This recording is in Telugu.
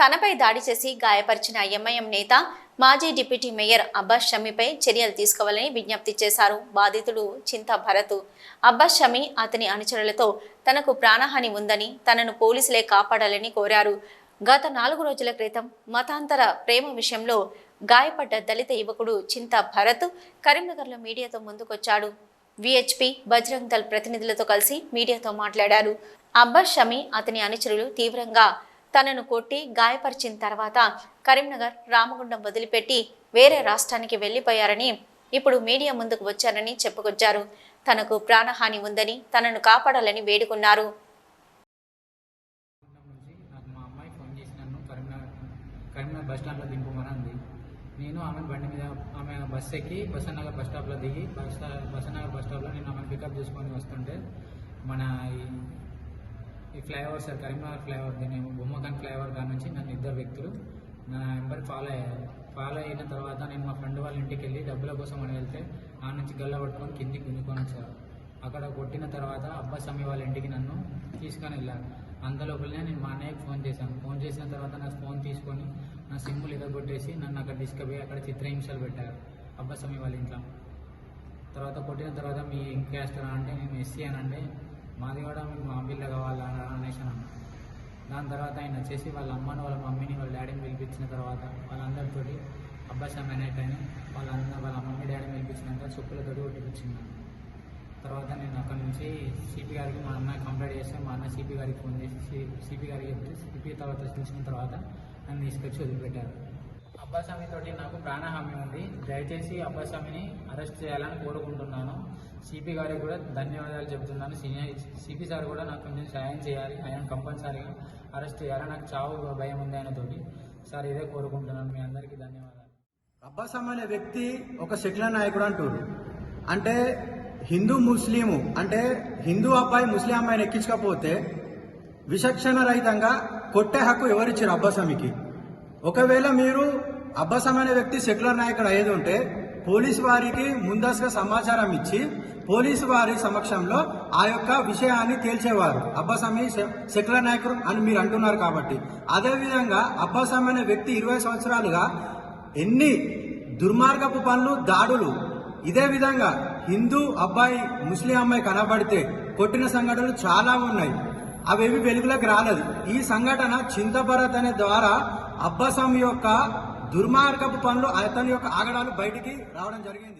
తనపై దాడి చేసి గాయపరిచిన ఎంఐఎం నేత మాజీ డిప్యూటీ మేయర్ అబ్బాస్ షమీపై చర్యలు తీసుకోవాలని విజ్ఞప్తి చేశారు. బాధితుడు చింత భరత్. అబ్బాస్ షమీ అతని అనుచరులతో తనకు ప్రాణహాని ఉందని తనను పోలీసులే కాపాడాలని కోరారు. గత నాలుగు రోజుల క్రితం మతాంతర ప్రేమ విషయంలో గాయపడ్డ దళిత యువకుడు చింత భరత్ కరీంనగర్లో మీడియాతో ముందుకొచ్చాడు. విహెచ్పి బజరంగ్ దళ్ ప్రతినిధులతో కలిసి మీడియాతో మాట్లాడారు. అబ్బాస్ షమీ అతని అనుచరులు తీవ్రంగా తనను కొట్టి గాయపరిచిన తర్వాత కరీంనగర్ రామగుండం వదిలిపెట్టి వేరే రాష్ట్రానికి వెళ్ళిపోయారని ఇప్పుడు మీడియా ముందుకు వచ్చారని చెప్పుకొచ్చారు. తనకు ప్రాణహాని ఉందని తనను కాపాడాలని వేడుకున్నారు. కరీంనగర్ బస్ స్టాండ్లో దింపమని అంది నేను ఆమె బండి మీద ఆమె బస్ ఎక్కి బసన్నగర్ బస్ స్టాప్లో దిగి బస్ స్టా- బసన్నగర్ బస్ స్టాప్లో నేను ఆమెను పికప్ చేసుకొని వస్తుంటే మన ఈ- ఈ ఫ్లైఓవర్ సార్ కరీంనగర్ ఫ్లైఓవర్ దీని బొమ్మకాన్ ఫ్లైఓవర్ కాడ నుంచి నన్ను ఇద్దరు వ్యక్తులు నా నెంబర్ ఫాలో అయ్యారు ఫాలో అయిన తర్వాత నేను మా ఫ్రెండ్ వాళ్ళ ఇంటికి వెళ్ళి డబ్బుల కోసం అని వెళ్తే ఆ నుంచి గల్ల పట్టుకొని కిందికి గుంజుకొని వచ్చారు అక్కడ కొట్టిన తర్వాత అబ్బా అమ్మి వాళ్ళ ఇంటికి నన్ను తీసుకొని వెళ్ళాను అందులోపలనే నేను మా అన్నయ్యకి ఫోన్ చేశాను. ఫోన్ చేసిన తర్వాత నా ఫోన్ తీసుకొని నా సిమ్ములు ఎదగొట్టేసి నన్ను అక్కడ తీసుకుపోయి అక్కడ చిత్రహింసలు పెట్టారు. అబ్బా అమ్మి వాళ్ళ ఇంట్లో. తర్వాత కొట్టిన తర్వాత మీ ఇంకేస్తారా అంటే నేను ఎస్సీ అని అంటే మాది కూడా మీకు మా పిల్ల కావాలా అనేసి అన్నాను దాని తర్వాత ఆయన వచ్చేసి వాళ్ళ అమ్మని వాళ్ళ మమ్మీని వాళ్ళ డాడీని పిలిపించిన తర్వాత వాళ్ళందరితో అబ్బాసా అమ్మాయి అని వాళ్ళందరూ వాళ్ళ మమ్మీ డాడీ పిలిపించినాక చెప్పులతోటి కొట్టిపించింది తర్వాత నేను అక్కడి నుంచి సిపి గారికి మా అన్న కంప్లైంట్ చేస్తే మా అన్న సిపి గారికి ఫోన్ చేసి సిపి గారికి చెప్తే సిపి తర్వాత తెలిసిన తర్వాత నన్ను తీసుకొచ్చి వదిలిపెట్టారు. అబ్బాస్వామి తోటి నాకు ప్రాణహామీ ఉంది. దయచేసి అబ్బాస్వామిని అరెస్ట్ చేయాలని కోరుకుంటున్నాను. సిపి గారికి కూడా ధన్యవాదాలు చెబుతున్నాను. సీనియర్ సిపి సార్ కూడా నాకు కొంచెం సాయం చేయాలి. ఆయన కంపల్సరీగా అరెస్ట్ చేయాలి. నాకు చావు భయం ఉంది ఆయనతోటి. సార్ ఇదే కోరుకుంటున్నాను. మీ అందరికీ ధన్యవాదాలు. అబ్బాసం అనే వ్యక్తి ఒక సెక్యులర్ నాయకుడు అంటారు అంటే హిందూ ముస్లిము అంటే హిందూ అబ్బాయి ముస్లిం అమ్మాయిని ఎక్కించకపోతే విచక్షణ రహితంగా కొట్టే హక్కు ఎవరిచ్చారు అబ్బాసమికి? ఒకవేళ మీరు అబ్బాసం అనే వ్యక్తి సెక్యులర్ నాయకుడు అయ్యేది ఉంటే పోలీసు వారికి ముందస్తుగా సమాచారం ఇచ్చి పోలీసు వారి సమక్షంలో ఆ యొక్క విషయాన్ని తేల్చేవారు. అబ్బాసామి సెక్యులర్ నాయకుడు అని మీరు అంటున్నారు కాబట్టి. అదేవిధంగా అబ్బాసామి అనే వ్యక్తి ఇరవై సంవత్సరాలుగా ఎన్ని దుర్మార్గపు పనులు దాడులు ఇదే విధంగా హిందూ అబ్బాయి ముస్లిం అమ్మాయి కనబడితే కొట్టిన సంఘటనలు చాలా ఉన్నాయి. అవేవి వెలుగులోకి రాలేదు. ఈ సంఘటన చింతభరత్ అనే ద్వారా అబ్బాసామి యొక్క దుర్మార్గపు పనులు అతని యొక్క ఆగడాలు బయటికి రావడం జరిగింది.